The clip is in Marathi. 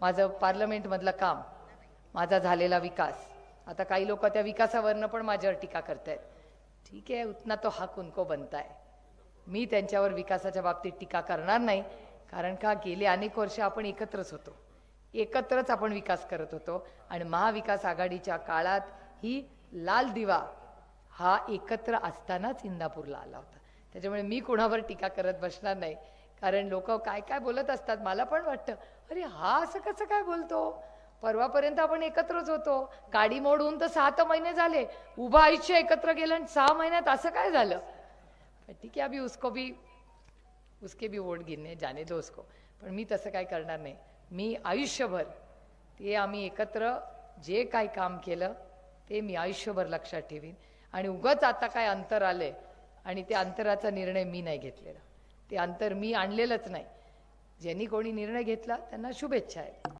माझं पार्लमेंटमधलं काम माझा झालेला विकास. आता काही लोक त्या विकासावरनं पण माझ्यावर टीका करतायत. ठीक आहे उतना तो हा कुनको बनताय. मी त्यांच्यावर विकासाच्या बाबतीत टीका करणार नाही कारण का गेले अनेक वर्ष आपण एकत्रच होतो. एकत्रच आपण विकास करत होतो आणि महाविकास आघाडीच्या काळात ही लाल दिवा हा एकत्र असतानाच इंदापूरला आला होता. त्याच्यामुळे मी कुणावर टीका करत बसणार नाही. कारण लोक काय काय बोलत असतात मला पण वाटतं. अरे हा असं कसं काय बोलतो? परवापर्यंत आपण एकत्रच होतो. गाडी मोडून तर सात महिने झाले. उभं आयुष्य एकत्र गेलं आणि सहा महिन्यात असं काय झालं? ठीक आहे अभी उसको भी उसके भी वोट गिरणे जाने दो उसको. पण मी तसं काय करणार नाही. मी आयुष्यभर ते आम्ही एकत्र जे काय काम केलं ते मी आयुष्यभर लक्षात ठेवीन. आणि उगच आता काय अंतर आलंय आणि त्या अंतराचा निर्णय मी नाही घेतलेला. ते अंतर मी आणलेलंच नाही. ज्यांनी कोणी निर्णय घेतला त्यांना शुभेच्छा आहेत.